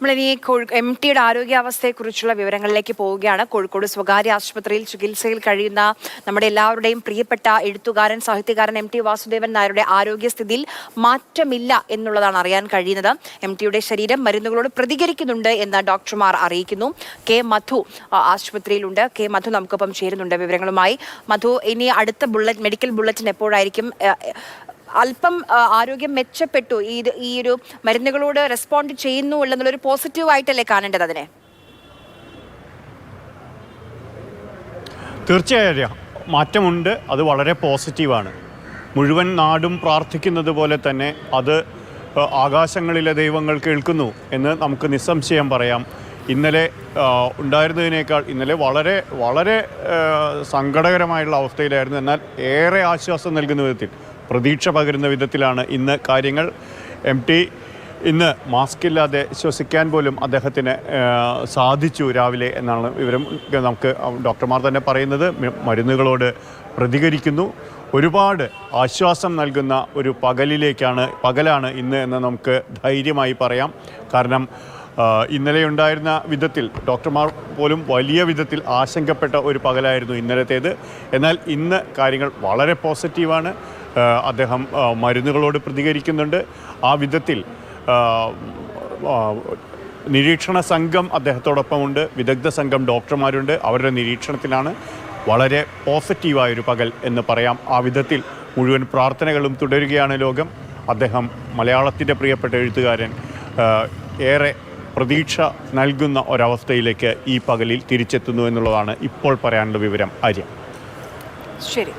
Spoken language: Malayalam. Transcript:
നമ്മളിനി എം ടിയുടെ ആരോഗ്യാവസ്ഥയെക്കുറിച്ചുള്ള വിവരങ്ങളിലേക്ക് പോവുകയാണ്. കോഴിക്കോട് സ്വകാര്യ ആശുപത്രിയിൽ ചികിത്സയിൽ കഴിയുന്ന നമ്മുടെ എല്ലാവരുടെയും പ്രിയപ്പെട്ട എഴുത്തുകാരൻ സാഹിത്യകാരൻ എം ടി വാസുദേവൻ നായരുടെ ആരോഗ്യസ്ഥിതിയിൽ മാറ്റമില്ല എന്നുള്ളതാണ് അറിയാൻ കഴിയുന്നത്. എം ടിയുടെ ശരീരം മരുന്നുകളോട് പ്രതികരിക്കുന്നുണ്ട് എന്ന് ഡോക്ടർമാർ അറിയിക്കുന്നു. കെ മധു ആശുപത്രിയിലുണ്ട്. കെ മധു നമുക്കൊപ്പം ചേരുന്നുണ്ട് വിവരങ്ങളുമായി. മധു ഇനി അടുത്ത ബുള്ളറ്റ് മെഡിക്കൽ ബുള്ളറ്റിൻ എപ്പോഴായിരിക്കും അല്പം ആരോഗ്യം മെച്ചപ്പെട്ടു. ഈ ഈ ഒരു മരുന്നുകളോട് റെസ്പോണ്ട് ചെയ്യുന്നു എന്നുള്ളൊരു പോസിറ്റീവ് ആയിട്ടല്ലേ കാണേണ്ടത് അതിനെ? തീർച്ചയായും മാറ്റമുണ്ട് അത് വളരെ പോസിറ്റീവാണ് മുഴുവൻ നാടും പ്രാർത്ഥിക്കുന്നത് പോലെ തന്നെ അത് ആകാശങ്ങളിലെ ദൈവങ്ങൾ കേൾക്കുന്നു എന്ന് നമുക്ക് നിസ്സംശയം പറയാം. ഇന്നലെ ഉണ്ടായിരുന്നതിനേക്കാൾ ഇന്നലെ വളരെ വളരെ സങ്കടകരമായുള്ള അവസ്ഥയിലായിരുന്നു. എന്നാൽ ഏറെ ആശ്വാസം നൽകുന്ന വിധത്തിൽ പ്രതീക്ഷ പകരുന്ന വിധത്തിലാണ് ഇന്ന് കാര്യങ്ങൾ. എം ടി ഇന്ന് മാസ്ക് ഇല്ലാതെ ശ്വസിക്കാൻ പോലും അദ്ദേഹത്തിന് സാധിച്ചു രാവിലെ എന്നാണ് വിവരം നമുക്ക് ഡോക്ടർമാർ തന്നെ പറയുന്നത്. മരുന്നുകളോട് പ്രതികരിക്കുന്നു. ഒരുപാട് ആശ്വാസം നൽകുന്ന ഒരു പകലിലേക്കാണ് പകലാണ് ഇന്ന് എന്ന് നമുക്ക് ധൈര്യമായി പറയാം. കാരണം ഇന്നലെ ഉണ്ടായിരുന്ന വിധത്തിൽ ഡോക്ടർമാർ പോലും വലിയ വിധത്തിൽ ആശങ്കപ്പെട്ട ഒരു പകലായിരുന്നു ഇന്നലത്തേത്. എന്നാൽ ഇന്ന് കാര്യങ്ങൾ വളരെ പോസിറ്റീവാണ്. അദ്ദേഹം മരുന്നുകളോട് പ്രതികരിക്കുന്നുണ്ട്. ആ വിധത്തിൽ നിരീക്ഷണ സംഘം അദ്ദേഹത്തോടൊപ്പമുണ്ട്. വിദഗ്ധ സംഘം ഡോക്ടർമാരുണ്ട്. അവരുടെ നിരീക്ഷണത്തിലാണ് വളരെ പോസിറ്റീവായൊരു പകൽ എന്ന് പറയാം. ആ വിധത്തിൽ മുഴുവൻ പ്രാർത്ഥനകളും തുടരുകയാണ് ലോകം. അദ്ദേഹം മലയാളത്തിന്റെ പ്രിയപ്പെട്ട എഴുത്തുകാരൻ ഏറെ പ്രതീക്ഷ നൽകുന്ന ഒരവസ്ഥയിലേക്ക് ഈ പകലിൽ തിരിച്ചെത്തുന്നു എന്നുള്ളതാണ് ഇപ്പോൾ പറയാനുള്ള വിവരം. ആര്യ. ശരി.